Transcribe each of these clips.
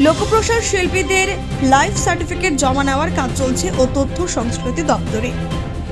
লোকপ্রসার শিল্পীদের life certificate জমা নেওয়ার কাজ চলছে ও তথ্য সংস্কৃতি দপ্তরে।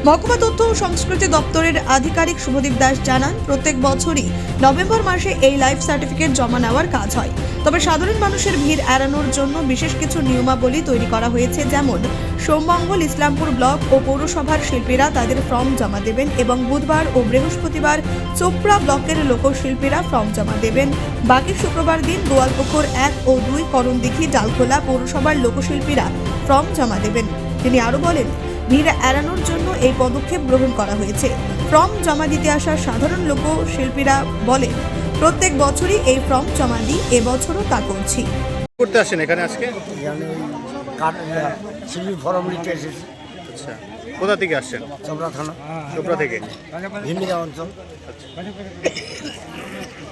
মহকুমা তথ্য ও সংস্কৃতি দপ্তরের আধিকারিক শুভদীপ দাস জানান, প্রত্যেক বছরই নভেম্বর মাসে এই লাইফ সার্টিফিকেট জমা নেওয়ার কাজ হয়। তবে সাধারণ মানুষের ভিড় এড়ানোর জন্য বিশেষ কিছু নিয়মাবলী তৈরি করা হয়েছে, যেমন সোমমঙ্গল ইসলামপুর ব্লক ও পৌরসভার শিল্পীরা তাদের ফর্ম জমা দেবেন এবং বুধবার ও বৃহস্পতিবার চোপড়া ব্লকের লোকশিল্পীরা ফর্ম জমা দেবেন। বাকি শুক্রবার দিন গোয়ালপুকুর এক ও দুই করণদিঘি, ডালখোলা পৌরসভার লোকশিল্পীরা ফর্ম জমা দেবেন। তিনি আরও বলেন ভিড় এড়ানোর জন্য এই পদক্ষেপ গ্রহণ করা হয়েছে। ফর্ম জমা দিতে আসা সাধারণ লোকশিল্পীরা বলেন প্রত্যেক বছরই এই ফর্ম জমা দিই এবছরও তা করছি। করতে আসেন এখানে আজকে? নিতে এসেছি। আচ্ছা। কোথা থেকে আসছেন? চবরা থানা। চোপড়া থেকে? ভিমিরা অঞ্চল।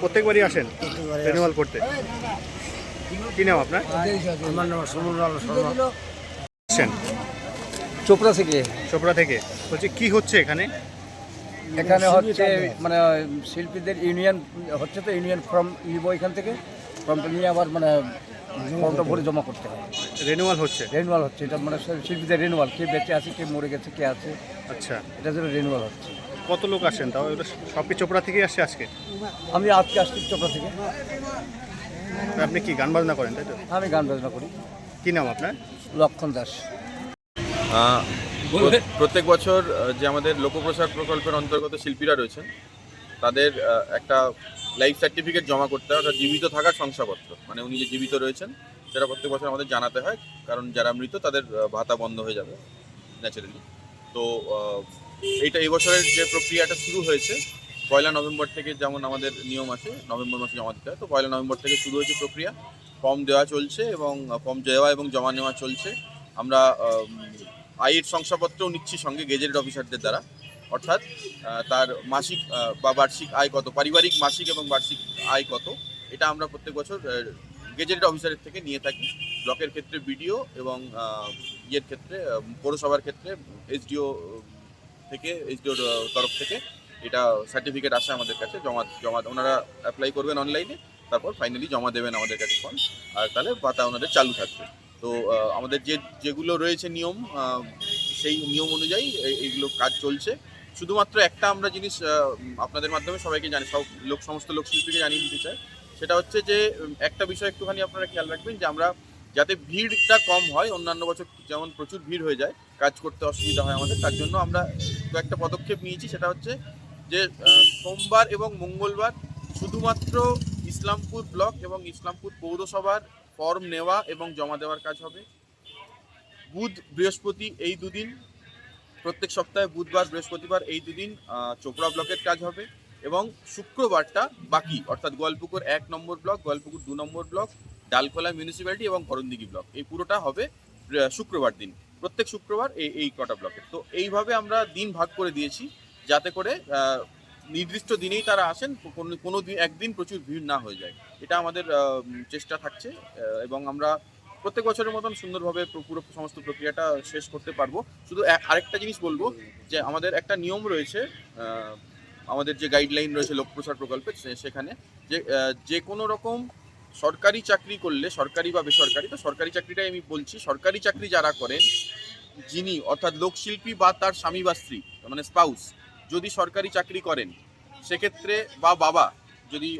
প্রত্যেকবারই আসেন? রেনুয়াল করতে? কি নাম আপনার? আমার নাম সমুদ্র শর্মা। আসছেন চোপড়া থেকে। চোপড়া থেকে। বলছি কি হচ্ছে এখানে? এখানে হচ্ছে মানে শিল্পীদের ইউনিয়ন হচ্ছে তো ইউনিয়ন ফর্ম নিব এখান থেকে। ফর্মটা নিয়ে আবার মানে ফর্মটা ভরে জমা করতে হয়। রেনুয়াল হচ্ছে? রেনুয়াল হচ্ছে এটা মানে শিল্পীদের রেনুয়াল কে বেঁচে আছে কে মরে গেছে কে আছে। আচ্ছা। এটা জন্য রেনুয়াল হচ্ছে। কত লোক আসেন? তাও এটা সব কি চোপড়া থেকেই আসছে আজকে? আমি আজকে আসছি চোপড়া থেকে। আপনি কি গান বাজনা করেন তাই তো? আমি গান বাজনা করি। কি নাম আপনার? লক্ষণ দাস। প্রত্যেক বছর যে আমাদের লোকপ্রসার প্রকল্পের অন্তর্গত শিল্পীরা রয়েছেন তাদের একটা লাইফ সার্টিফিকেট জমা করতে হয় অর্থাৎ জীবিত থাকার শংসাপত্র। মানে উনি যে জীবিত রয়েছেন সেটা প্রত্যেক বছর আমাদের জানাতে হয় কারণ যারা মৃত তাদের ভাতা বন্ধ হয়ে যাবে ন্যাচারালি তো এইটা এই বছরের যে প্রক্রিয়াটা শুরু হয়েছে পয়লা নভেম্বর থেকে যেমন আমাদের নিয়ম আছে নভেম্বর মাসে জমা দিতে হয় তো পয়লা নভেম্বর থেকে শুরু হয়েছে প্রক্রিয়া। ফর্ম দেওয়া চলছে এবং ফর্ম দেওয়া এবং জমা নেওয়া চলছে। আমরা আম, আয়ের শংসাপত্রও নিচ্ছি সঙ্গে গেজেটেড অফিসারদের দ্বারা। অর্থাৎ তার মাসিক বা বার্ষিক আয় কত, পারিবারিক, মাসিক এবং বার্ষিক আয় কত, এটা আমরা প্রত্যেক বছর গেজেটেড অফিসারের থেকে নিয়ে থাকি। ব্লকের ক্ষেত্রে বিডিও এবং ইয়ের ক্ষেত্রে পৌরসভার ক্ষেত্রে এসডিও থেকে, এসডিওর তরফ থেকে এটা সার্টিফিকেট আসে আমাদের কাছে, জমা জমা, ওনারা অ্যাপ্লাই করবেন অনলাইনে, তারপর ফাইনালি জমা দেবেন আমাদের কাছে ফর্ম আর তাহলে পাতা ওনাদের চালু থাকবে। তো আমাদের যে, যেগুলো রয়েছে নিয়ম সেই নিয়ম অনুযায়ী এইগুলো কাজ চলছে। শুধুমাত্র একটা আমরা জিনিস আপনাদের মাধ্যমে সবাইকে জানি, সব লোক, সমস্ত লোকশিল্পীকে জানিয়ে দিতে চাই। সেটা হচ্ছে যে একটা বিষয় একটুখানি আপনারা খেয়াল রাখবেন যে, আমরা যাতে ভিড়টা কম হয়, অন্যান্য বছর যেমন প্রচুর ভিড় হয়ে যায়, কাজ করতে অসুবিধা হয় আমাদের, তার জন্য আমরা একটা পদক্ষেপ নিয়েছি। সেটা হচ্ছে যে সোমবার এবং মঙ্গলবার শুধুমাত্র ইসলামপুর ব্লক এবং ইসলামপুর পৌরসভার ফর্ম নেওয়া এবং জমা দেওয়ার কাজ হবে। বুধ, বৃহস্পতি এই দুদিন, প্রত্যেক সপ্তাহে বুধবার, বৃহস্পতিবার এই দুদিন চোপড়া ব্লকের কাজ হবে এবং শুক্রবারটা বাকি, অর্থাৎ গোয়ালপুকুর এক নম্বর ব্লক, গোয়ালপুকুর দু নম্বর ব্লক, ডালখোলা মিউনিসিপ্যালিটি এবং করণদিঘি ব্লক। এই পুরোটা হবে শুক্রবার দিন, প্রত্যেক শুক্রবার এই এই কটা ব্লকের। তো এইভাবে আমরা দিন ভাগ করে দিয়েছি, যাতে করে নির্দিষ্ট দিনেই তারা আসেন কোনো দিন একদিন প্রচুর ভিড় না হয়ে যায়। এটা আমাদের চেষ্টা থাকছে এবং আমরা প্রত্যেক বছরের মতন সুন্দরভাবে পুরো- সমস্ত প্রক্রিয়াটা শেষ করতে পারব। শুধু আরেকটা জিনিস বলব, যে আমাদের একটা নিয়ম রয়েছে আমাদের যে গাইডলাইন রয়েছে লোকপ্রসার প্রকল্পে সেখানে, যে যে কোনো রকম সরকারি চাকরি করলে, সরকারি বা বেসরকারি, তো সরকারি চাকরিটাই আমি বলছি, সরকারি চাকরি যারা করেন, যিনি, অর্থাৎ লোকশিল্পী বা তার স্বামী বা স্ত্রী মানে স্পাউস যদি সরকারি চাকরি করেন, সেক্ষেত্রে বা বাবা যদি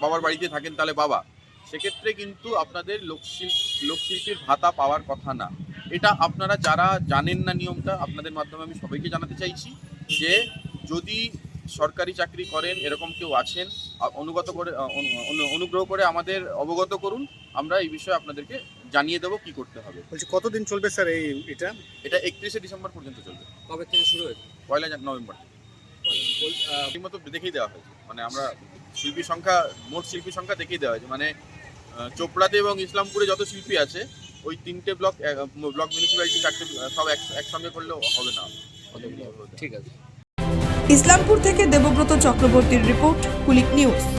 বাবার বাড়িতে থাকেন তাহলে বাবা, সেক্ষেত্রে কিন্তু আপনাদের লোকশিল্প লোকশিল্পীর ভাতা পাওয়ার কথা না। এটা আপনারা যারা জানেন না নিয়মটা, আপনাদের মাধ্যমে আমি সবাইকে জানাতে চাইছি যে, যদি সরকারি চাকরি করেন, এরকম কেউ আছেন অনুগত করে অনু- অনু- অনুগ্রহ করে আমাদের অবগত করুন। আমরা এই বিষয়ে আপনাদেরকে জানিয়ে দেবো কি করতে হবে। বলছি কতদিন চলবে স্যার এই এটা? এটা একত্রিশে ডিসেম্বর পর্যন্ত চলবে। কবে থেকে শুরু হয়েছে? পয়লা নভেম্বর। থেকে ঠিকমতো দেখেই দেওয়া হয়েছে। মানে আমরা শিল্পী সংখ্যা মোট শিল্পী সংখ্যা দেখেই দেওয়া হয়েছে। মানে চোপড়াতে এবং ইসলামপুরে যত শিল্পী আছে ওই তিনটে ব্লক ব্লক মিউনিসিপ্যালিটি চারটে সব এক- একসঙ্গে করলেও হবে না। ঠিক আছে। ইসলামপুর থেকে দেবব্রত চক্রবর্তীর রিপোর্ট কুলিক নিউজ।